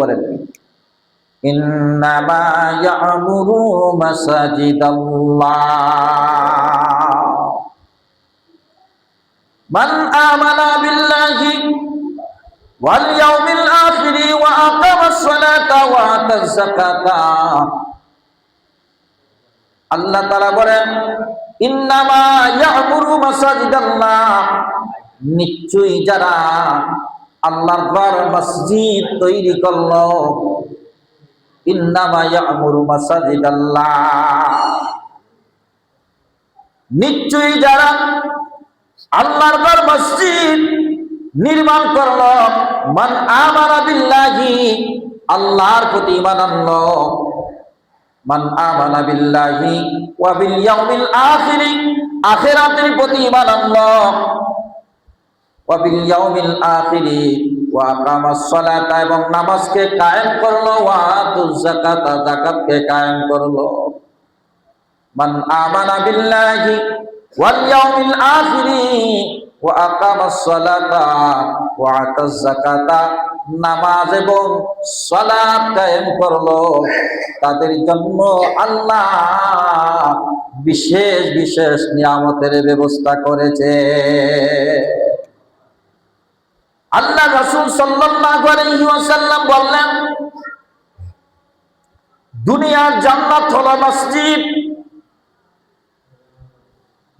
বলেন ইন্নামা ইয়ামুরু মাসাজিদাল্লাহ। মান আমানা বিল্লাহি ওয়াল ইয়াউমিল আখির ওয়া আকামাস সালাতা ওয়া আতাজ যাকাতা। আল্লাহ তাআলা বলেন, ইন্নামা ইয়ামুরু মাসাজিদাল্লাহ। নিশ্চয়ই যারা আল্লাহর ঘর মসজিদ তৈরি করল। নিশ্চয়ই যারা আল্লাহর ঘর মসজিদ নির্মাণ করল, মান আমারা বিল্লাহি, আল্লাহর প্রতি আনলো। মান আমানা বিল্লাহি ওয়া বিল ইয়াউমিল আখির, আখিরাতের প্রতি আনলো। ওয়া বিল ইয়াউমিল আখির, ওয়া আকামাস সালাতা এবং নামাজকে কায়েম করল, ওয়া আতুজ যাকাতা, যাকাতকে কায়েম করল। মান আমানা বিল্লাহি ওয়াল ইয়াউমিল আখির, ওয়া আকামাস সালাতা, ওয়া আতাজ যাকাতা, নামাজ এবং সালাত কায়েম করল। তাদের জন্য আল্লাহ বিশেষ বিশেষ নিয়ামতের ব্যবস্থা করেছে। আল্লাহ রাসূল ওয়াসাল্লাম বললেন, দুনিয়ার জান্নাত হলো মসজিদ।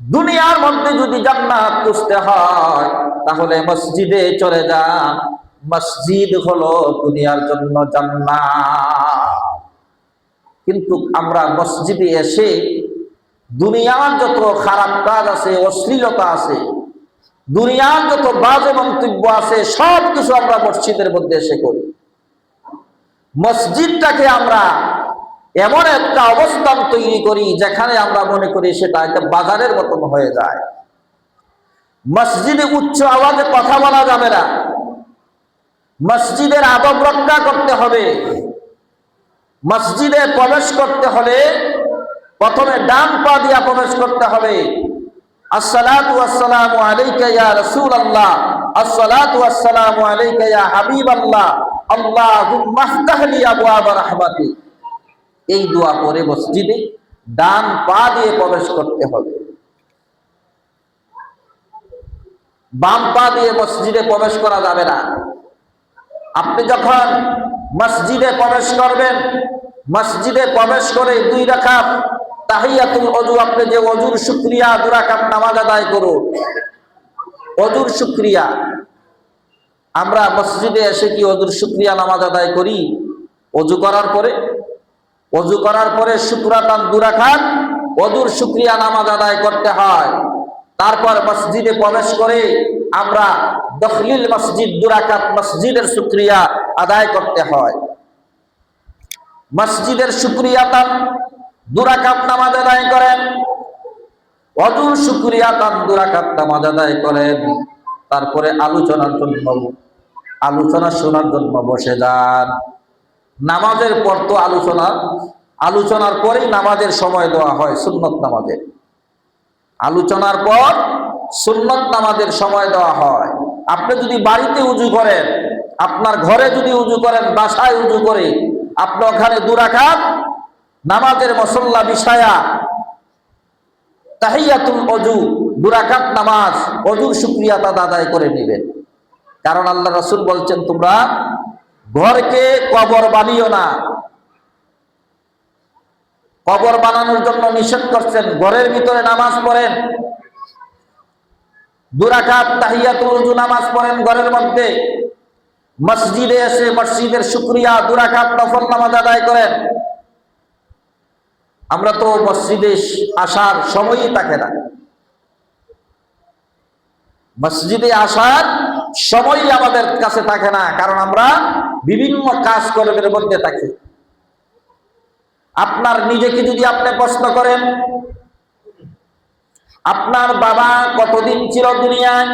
দুনিয়ার মধ্যে যদি জান্নাত খুঁজতে হয়, তাহলে মসজিদে চলে যান। মসজিদ হলো দুনিয়ার জন্য জান্নাত। কিন্তু আমরা মসজিদে এসে দুনিয়ার যত খারাপ কাজ আছে, অশ্লীলতা আছে দুনিয়ার যত বাজে মন্তব্য আছে সব কিছু আমরা মসজিদের মধ্যে এসে করি। মসজিদটাকে আমরা এমন একটা অবস্থান তৈরি করি, যেখানে আমরা মনে করি সেটা একটা বাজারের মতন হয়ে যায়। মসজিদে উচ্চ আওয়াজে কথা বলা যাবে না। মসজিদের আদব রক্ষা করতে হবে। মসজিদে প্রবেশ করতে হলে প্রথমে ডান পা দিয়া প্রবেশ করতে হবে। আসসালাতু আসসালামু আলাইকা ইয়া রাসূলুল্লাহ। আসসালাতু আসসালামু এই দোয়া করে মসজিদে ডান পা দিয়ে প্রবেশ করতে হবে। বাম পা দিয়ে মসজিদে প্রবেশ করা যাবে না। আপনি যখন মসজিদে প্রবেশ করবেন মসজিদে প্রবেশ করে দুই রাখাত তাহিয়াতুল অজু আপনি যে অজুর শুক্রিয়া দুরাকাত নামাজ আদায় করুন। অজুর শুক্রিয়া। আমরা মসজিদে এসে কি অজুর শুক্রিয়া নামাজ আদায় করি? অজু করার পরে? অজু করার পরে শুক্রাতান দুরাখাত অজুর শুক্রিয়া নামাজ আদায় করতে হয়। তারপর মসজিদে প্রবেশ করে আমরা দখলিল মসজিদ দুরাকাত মসজিদের শুক্রিয়া আদায় করতে হয়। মসজিদের শুক্রিয়াতান দুরাকাত নামাজ আদায় করেন। অজুর শুক্রিয়াতান দুরাকাত নামাজ আদায় করেন। তারপরে আলোচনার জন্য, আলোচনা শোনার জন্য বসে যান। নামাজের পর তো আলোচনা, আলোচনার পরেই নামাজের সময় দেওয়া হয়, সুন্নত নামাজের আলোচনার পর সুন্নত নামাজের সময় দেওয়া হয়। আপনি যদি বাড়িতে উজু করেন, আপনার ঘরে যদি উজু করেন, বাসায় উজু করে আপনি ওখানে দুরাখাত নামাজের মসল্লা বিষয়া তাহিয়াতুল অজু দুরাকাত নামাজ অজুর শুক্রিয়া তাদ আদায় করে নেবেন। কারণ আল্লাহ রসুল বলছেন, তোমরা ঘরকে কবর বানিও না। কবর বানানোর জন্য নিষেধ করছেন, ঘরের ভিতরে নামাজ পড়েন। দুরাকাত তাহিয়াতুল উজু নামাজ পড়েন ঘরের মধ্যে। মসজিদে এসে মসজিদের শুক্রিয়া দুরাকাত নফল নামাজ আদায় করেন। আমরা তো মসজিদে আসার সময়ই থাকে না। মসজিদে আসার সময়ই আমাদের কাছে থাকে না, কারণ আমরা বিভিন্ন কাজ কর্মের মধ্যে থাকি। আপনার নিজেকে যদি আপনি প্রশ্ন করেন, আপনার বাবা কতদিন ছিল দুনিয়ায়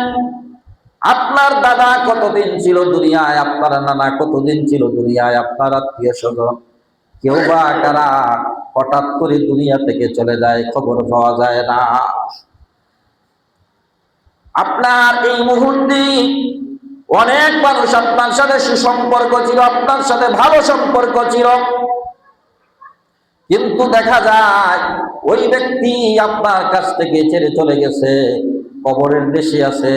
আপনার দাদা কতদিন ছিল দুনিয়ায়? আপনার নানা কতদিন ছিল দুনিয়ায়? আপনার আত্মীয় স্বজন? কেউ বা কারা হঠাৎ করে দুনিয়া থেকে চলে যায়, খবর পাওয়া যায় না। আপনার এই মুহূর্তে অনেক মানুষ আপনার সাথে সুসম্পর্ক ছিল, আপনার সাথে ভালো সম্পর্ক ছিল। কিন্তু দেখা যায়, ওই ব্যক্তি আপনার কাছ থেকে ছেড়ে চলে গেছে, কবরের দেশে আছে।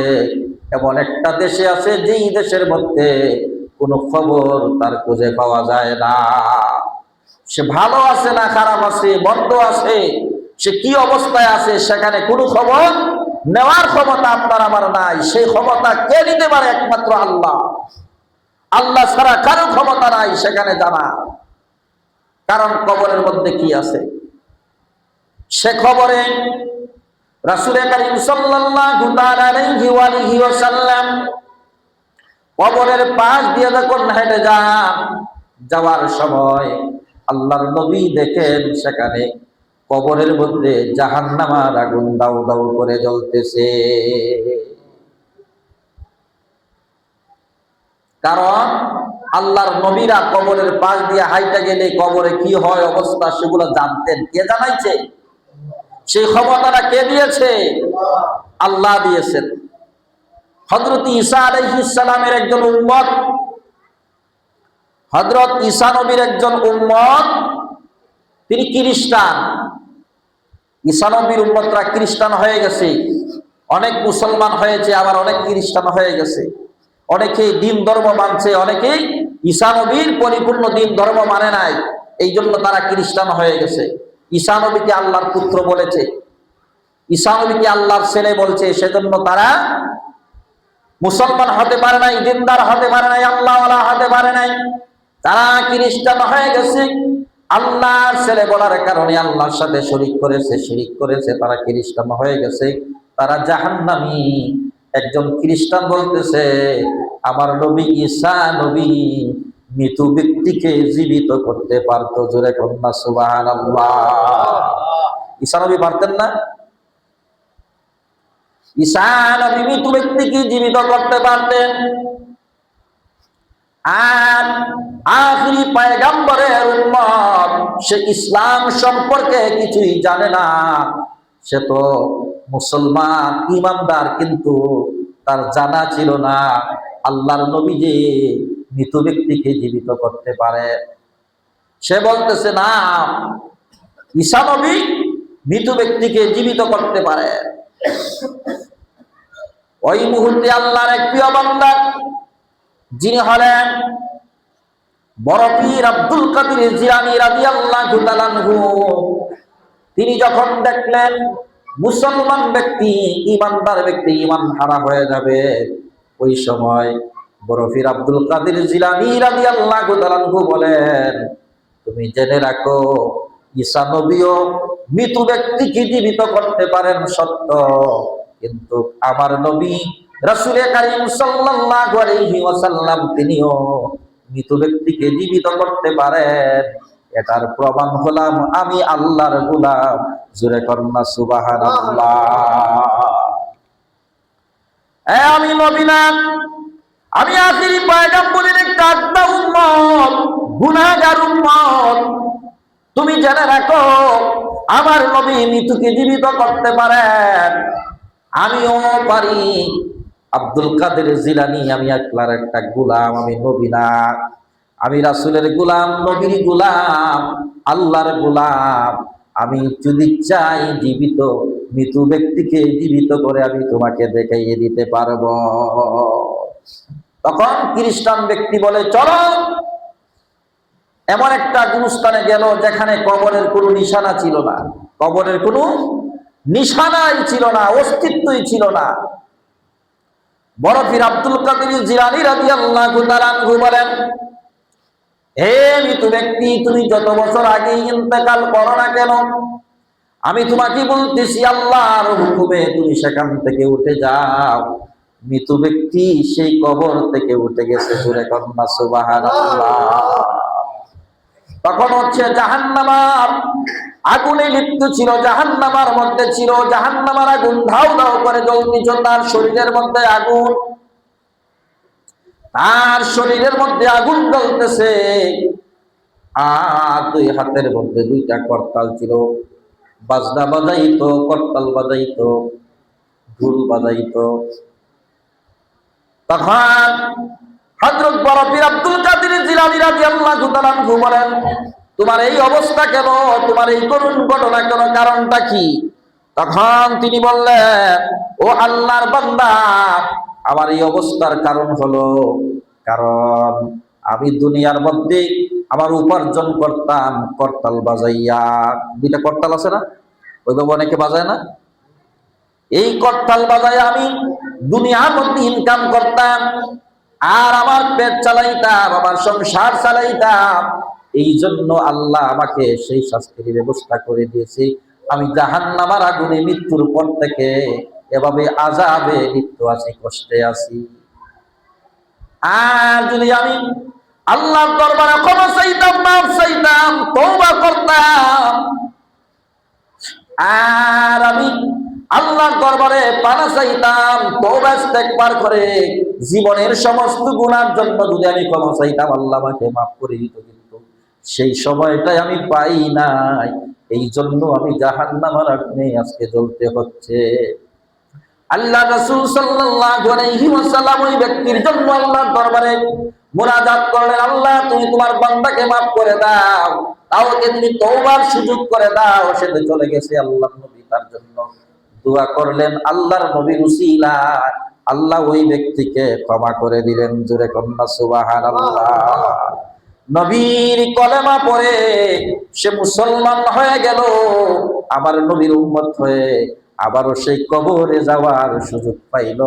এমন একটা দেশে আছে যেই দেশের মধ্যে কোনো খবর তার খুঁজে পাওয়া যায় না। সে ভালো আছে না খারাপ আছে বন্ধ আছে, সে কি অবস্থায় আছে সেখানে কোনো খবর নেওয়ার ক্ষমতা আপনার আমার নাই। সেই ক্ষমতা কে নিতে পারে একমাত্র আল্লাহ? আল্লাহ ছাড়া কারও ক্ষমতা নাই সেখানে জানা। কারণ কবরের মধ্যে কি আছে? সে খবরে রাসূল করিম সাল্লাল্লাহু তাআলা আলাইহি ওয়া আলিহি ওয়াসাল্লাম কবরের পাশ দিয়ে যখন হেঁটে যান, যাওয়ার সময় আল্লাহর নবী দেখেন সেখানে কবরের মধ্যে জাহান্নামার আগুন দাউ দাউ করে জ্বলতেছে। কারণ আল্লাহর নবীরা কবরের পাশ দিয়ে হাইটা গেলে কবরে কি হয় অবস্থা সেগুলো জানতেন। কে জানাইছে? সেই ক্ষমতাটা কে দিয়েছে? আল্লাহ দিয়েছেন। হজরত ঈসা আলাইহিসসালামের একজন উম্মত হজরত ঈসা নবীর একজন উম্মত, তিনি খ্রিস্টান। ঈসা নবীর উম্মতরা খ্রিস্টান হয়ে গেছে। অনেক মুসলমান হয়েছে, আবার অনেক খ্রিস্টান হয়ে গেছে। অনেকেই দিন ধর্ম মানছে, অনেকেই ঈসা নবীর পরিপূর্ণ দিন ধর্ম মানে নাই। এই জন্য তারা খ্রিস্টান হয়ে গেছে। ঈসা নবীকে আল্লাহর পুত্র বলেছে। ঈসা নবীকে আল্লাহর ছেলে বলছে, সেজন্য তারা মুসলমান হতে পারে নাই, দিনদার হতে পারে নাই আল্লাহ হতে পারে নাই। তারা খ্রিস্টান হয়ে গেছে। আল্লাহর ছেলে বলার কারণে আল্লাহর সাথে শরিক করেছে, শিরিক করেছে, তারা খ্রিস্টান হয়ে গেছে। তারা জাহান্নামী। একজন খ্রিস্টান বলতেছে, আমার নবী ঈসা নবী মৃত ব্যক্তিকে জীবিত করতে পারতো জোরে কন্যা সুবাহান ঈসা নবী পারতেন না? ঈসা মৃত ব্যক্তিকে জীবিত করতে পারতেন। আর আখরি পায়গাম্বরের উম্মত, সে ইসলাম সম্পর্কে কিছুই জানে না। সে তো মুসলমান, ইমানদার, কিন্তু তার জানা ছিল না। আল্লাহর নবী যে মৃত ব্যক্তিকে জীবিত করতে পারে। সে বলতেছে, না ঈশা নবী মৃত ব্যক্তিকে জীবিত করতে পারে। ওই মুহূর্তে আল্লাহর এক প্রিয় বান্দা, যিনি হলেন বরফির আব্দুল কাদির জিরানি রাদিয়াল্লাহু তাআলাহু তিনি যখন দেখলেন মুসলমান ব্যক্তি ইমানদার ব্যক্তি ইমান হারা হয়ে যাবে, ওই সময় বরফির আব্দুল কাদির জিলানি রাদিয়াল্লাহু তাআলাহু বলেন, তুমি জেনে রাখো, ঈসা নবীও মৃত ব্যক্তিকে জীবিত করতে পারেন সত্য, কিন্তু আমার নবী রাসূলে কারীম সাল্লাল্লাহু আলাইহি ওয়াসাল্লাম তিনিও মৃত ব্যক্তিকে জীবিত করতে পারেন। এটার প্রমাণ হলাম আমি আল্লাহর গোলাম। জুরে কন্যা সুবহানাল্লাহ। এ আমি নবীনা আমি আখিরি পয়গম্বরের একটা আত্মা উম্মত, গুনাহগার উম্মত। তুমি জেনে রাখো, আমার নবী মৃত্যুকে জীবিত করতে পারেন। আমিও পারি। আব্দুল কাদের জিলানি, আমি একলার একটা গুলাম, আমি নবী না। আমি রাসুলের গুলাম, নবীর গুলাম, আল্লাহর গুলাম। আমি যদি চাই জীবিত মৃত ব্যক্তিকে জীবিত করে আমি তোমাকে দেখাইয়ে দিতে পারব। তখন খ্রিস্টান ব্যক্তি বলে, চলো। এমন একটা গুরুস্থানে গেল যেখানে কবরের কোনো নিশানা ছিল না। কবরের কোনো নিশানাই ছিল না, অস্তিত্বই ছিল না। বরফির আব্দুল কাদের জিরানি রাজি আল্লাহ বলেন, হে মৃত ব্যক্তি, তুমি যত বছর আগে ইন্তেকাল করো না কেন? আমি তোমাকে বলতেছি, আল্লাহর হুকুমে তুমি সেখান থেকে উঠে যাও। মৃত ব্যক্তি সেই কবর থেকে উঠে গেছে সুরে কন্যা সুবাহান তখন হচ্ছে জাহান্নামার আগুনে লিপ্ত ছিল, জাহান্নামার মধ্যে ছিল, জাহান্নামার আগুন ধাও ধাও করে জ্বলতিছ তার শরীরের মধ্যে আগুন, তার শরীরের মধ্যে আগুন জ্বলতেছে। আর দুই হাতের মধ্যে দুইটা করতাল ছিল, বাজনা বাজাইতো, করতাল বাজাইতো, ঢুল বাজাইতো। তখন হযরত বড় পীর আব্দুল কাদের জিলানী রাদিয়াল্লাহু তাআলা আনহু বলেন, তোমার এই অবস্থা কেন? তোমার এই করুণ ঘটনা কেন? কারণটা কি? তখন তিনি বললেন, ও আল্লাহর বান্দা, আমার এই অবস্থার কারণ হলো, কারণ আমি দুনিয়ার মধ্যে আমার উপার্জন করতাম করতাল বাজাইয়া। দুইটা করতাল আছে না? ওইভাবে অনেকে বাজায় না? এই করতাল বাজায় আমি দুনিয়ার মধ্যে ইনকাম করতাম, আর আমার পেট চালাইতাম, আমার সংসার চালাইতাম। এই জন্য আল্লাহ আমাকে সেই শাস্তির ব্যবস্থা করে দিয়েছে। আমি জাহান্নামার আগুনে মৃত্যুর পর থেকে এভাবে আজাবে মৃত্যু আছি, কষ্টে আছি। আর যদি আমি আল্লাহর দরবারে ক্ষমা চাইতাম, মাফ চাইতাম, তওবা করতাম, আর আমি আল্লাহর দরবারে পানা চাইতাম, তওবা ইস্তেগফার করে জীবনের সমস্ত গুনার জন্য যদি আমি ক্ষমা চাইতাম, আল্লাহ আমাকে মাফ করে দিত কিন্তু সেই সময়টাই আমি পাই নাই। এই জন্য আমি জাহান্নামের আগুনে আজকে জ্বলতে হচ্ছে। আল্লাহ রাসূল সাল্লাল্লাহু আলাইহি ওয়াসাল্লাম ওই ব্যক্তির জন্য আল্লাহর দরবারে মুনাজাত করলেন, আল্লাহ, তুমি তোমার বান্দাকে maaf করে দাও। তাওকে তুমি তওবার সুযোগ করে দাও, সে চলে গেছে আল্লাহর নবী তার জন্য। দোয়া করলেন, আল্লাহর নবীর উসিলা। আল্লাহ ওই ব্যক্তিকে ক্ষমা করে দিলেন, জোরে কন্যা, সুবহানাল্লাহ। নবীর কলেমা পড়ে সে মুসলমান হয়ে গেল, আমার নবীর উম্মত হয়ে আবারও সেই কবরে যাওয়ার সুযোগ পাইল।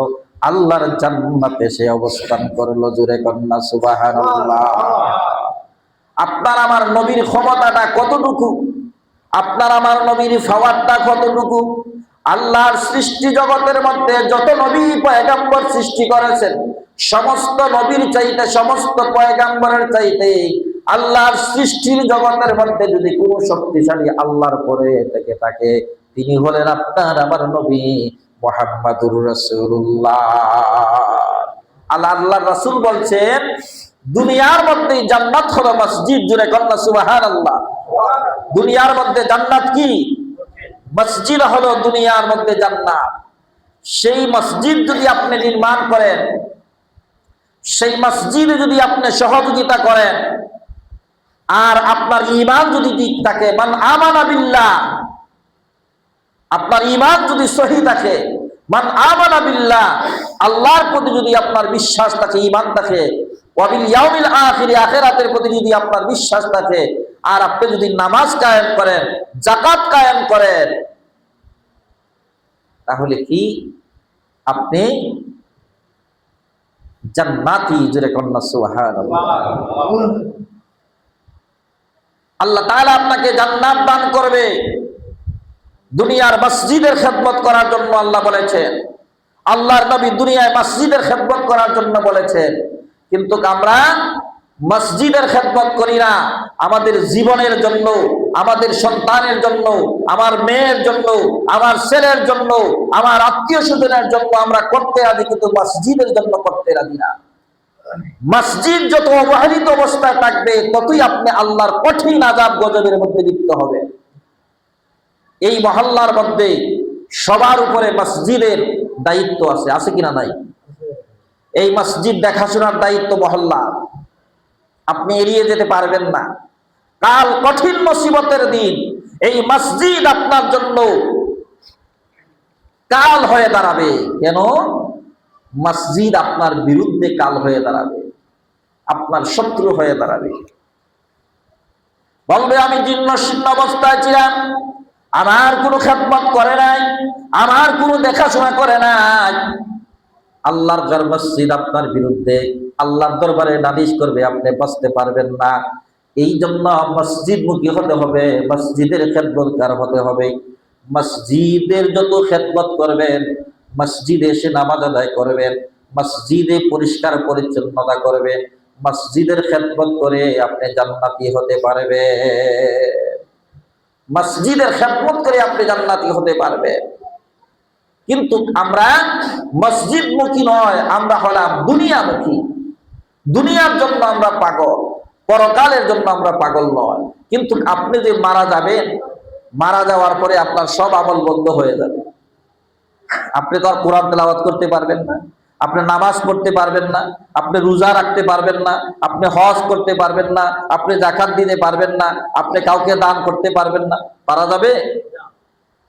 আল্লাহর জান্নাতে সে অবস্থান করল, জুরে কন্যা, সুবহানাল্লাহ। আপনার আমার নবীর ক্ষমতাটা কতটুকু? আপনার আমার নবীর ফাওয়ারটা কতটুকু? আল্লাহর সৃষ্টি জগতের মধ্যে যত নবী পয়গাম্বর সৃষ্টি করেছেন, সমস্ত নবীর চাইতে, সমস্ত পয়গাম্বরের চাইতে আল্লাহর সৃষ্টির জগতের মধ্যে যদি কোনো শক্তিশালী আল্লাহর পরে থেকে থাকে, তিনি হলেন আপনার আমার নবী মোহাম্মদুর রসুল্লাহ আল্লাহ আল্লাহ রাসূল বলছেন, দুনিয়ার মধ্যে জান্নাত হলো মসজিদ জুড়ে কন্যা সুবহানাল্লাহ। দুনিয়ার মধ্যে জান্নাত কি? মসজিদ হলো দুনিয়ার মধ্যে জান্নাত। সেই মসজিদ যদি আপনি নির্মাণ করেন, সেই মসজিদে যদি আপনি সহযোগিতা করেন, আর আপনার ইমান যদি ঠিক থাকে, মান আমানা বিল্লাহ, আপনার ইমান যদি সহি থাকে, মান আমানা বিল্লাহ, আল্লাহর প্রতি যদি আপনার বিশ্বাস থাকে ইমান থাকে ইয়াউমিল আখির, আখিরাতের প্রতি যদি আপনার বিশ্বাস থাকে আর আপনি যদি নামাজ কায়েম করেন জাকাত কায়েম করেন, তাহলে কি আপনি জান্নাতি জুরে কন্যা, সুবহানাল্লাহ। আল্লাহ তাআলা আপনাকে জান্নাত দান করবে। দুনিয়ার মসজিদের খেদমত করার জন্য আল্লাহ বলেছেন। আল্লাহর নবী দুনিয়ায় মসজিদের খেদমত করার জন্য বলেছেন। কিন্তু আমরা মসজিদের খেদমত করি না। আমাদের জীবনের জন্য, আমাদের সন্তানের জন্য, আমার মেয়ের জন্য, আমার ছেলের জন্য, আমার আত্মীয় স্বজনের জন্য আমরা করতে রাজি, কিন্তু মসজিদের জন্য করতে রাজি না। মসজিদ যত অবহেলিত অবস্থায় থাকবে, ততই আপনি আল্লাহর কঠিন আজাব গজবের মধ্যে লিপ্ত হবে। এই মহল্লার মধ্যে সবার উপরে মসজিদের দায়িত্ব আছে আছে কিনা নাই? এই মসজিদ দেখাশোনার দায়িত্ব মহল্লা আপনি এড়িয়ে যেতে পারবেন না। কাল কঠিন মুসিবতের দিন, এই মসজিদ আপনার জন্য কাল হয়ে দাঁড়াবে। কেন? মসজিদ আপনার বিরুদ্ধে কাল হয়ে দাঁড়াবে। আপনার শত্রু হয়ে দাঁড়াবে। বলবে, আমি জীর্ণ শীর্ণ অবস্থায় ছিলাম। আমার কোনো খেদমত করে নাই। আমার কোনো দেখাশোনা করে নাই। আল্লাহর ঘর মসজিদ আপনার বিরুদ্ধে আল্লাহর দরবারে নালিশ করবে, আপনি বাঁচতে পারবেন না। এই জন্য মসজিদ মুখী হতে হবে, মসজিদের খেদমতকার হতে হবে। মসজিদের যত খেদমত করবেন, মসজিদে এসে নামাজ আদায় করবেন, মসজিদে পরিষ্কার পরিচ্ছন্নতা করবেন, মসজিদের খেদমত করে আপনি জান্নাতি হতে পারবে মসজিদের খেদমত করে আপনি জান্নাতি হতে পারবে কিন্তু আমরা মসজিদ মুখী নয়, আমরা হলাম দুনিয়ামুখী। দুনিয়ার জন্য আমরা পাগল, পরকালের জন্য আমরা পাগল নয়। কিন্তু আপনি যে মারা যাবেন, মারা যাওয়ার পরে আপনার সব আমল বন্ধ হয়ে যাবে। আপনি তো আর কোরআন তেলাওয়াত করতে পারবেন না, আপনি নামাজ পড়তে পারবেন না, আপনি রোজা রাখতে পারবেন না, আপনি হজ করতে পারবেন না, আপনি জাকাত দিতে পারবেন না, আপনি কাউকে দান করতে পারবেন না। পারা যাবে?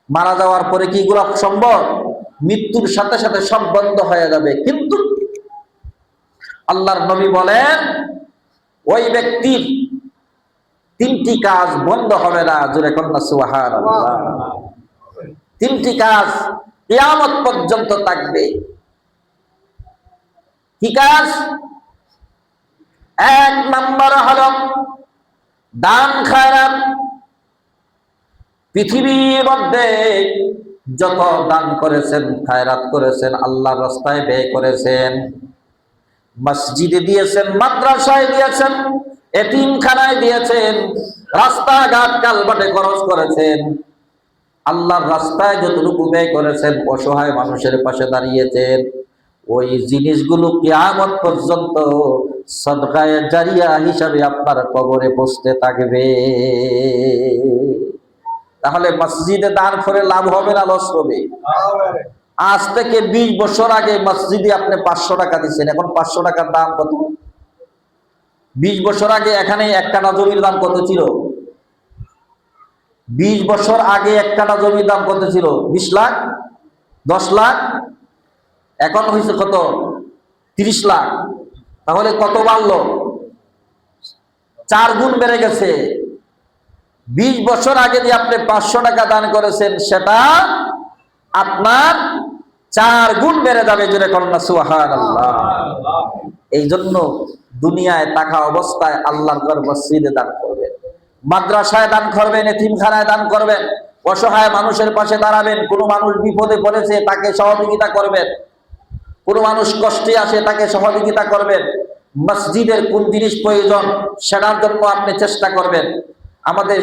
মারা যাওয়ার পরে কি এগুলো সম্ভব? মৃত্যুর সাথে সাথে সব বন্ধ হয়ে যাবে। কিন্তু আল্লাহর নবী বলেন, ওই ব্যক্তির তিনটি কাজ বন্ধ হবে না, জোরে কন্যা সুহার তিনটি কাজ কিয়ামত পর্যন্ত থাকবে। কি কাজ? এক নম্বর হল দান খায়রাত। পৃথিবীর মধ্যে যত দান করেছেন, খায়রাত করেছেন, আল্লাহর রাস্তায় ব্যয় করেছেন মসজিদে দিয়েছেন, মাদ্রাসায় দিয়েছেন, এতিমখানায় দিয়েছেন, রাস্তাঘাট কালবাটে খরচ করেছেন। আল্লাহর রাস্তায় যতটুকু ব্যয় করেছেন, অসহায় মানুষের পাশে দাঁড়িয়েছেন। ওই জিনিসগুলো কিয়ামত পর্যন্ত সদকায়ে জারিয়া হিসাবে আপনার কবরে বসতে থাকবে। তাহলে মসজিদে দান করে লাভ হবে না, লস হবে। আজ থেকে বিশ বছর আগে মসজিদে আপনি পাঁচশো টাকা দিচ্ছেন এখন পাঁচশো টাকার দাম কত? বিশ বছর আগে এখানে এক কাটা জমির দাম কত ছিল? বিশ বছর আগে এক কাটা জমির দাম কত ছিল? বিশ লাখ? দশ লাখ? এখন হয়েছে কত? তিরিশ লাখ। তাহলে কত বাড়লো? চার গুণ বেড়ে গেছে। বিশ বছর আগে যে আপনি পাঁচশো টাকা দান করেছেন, সেটা আপনার চার গুণ বেড়ে যাবে জোরে কন্যা সুহান আল্লাহ এই জন্য দুনিয়ায় থাকা অবস্থায় আল্লাহর ঘর মসজিদে দান করবেন, মাদ্রাসায় দান করবেন, এতিমখানায় দান করবেন, অসহায় মানুষের পাশে দাঁড়াবেন, কোনো মানুষ বিপদে পড়েছে তাকে সহযোগিতা করবেন, কোনো মানুষ কষ্টে আসে তাকে সহযোগিতা করবেন, মসজিদের কোন জিনিস প্রয়োজন সেটার জন্য আপনি চেষ্টা করবেন। আমাদের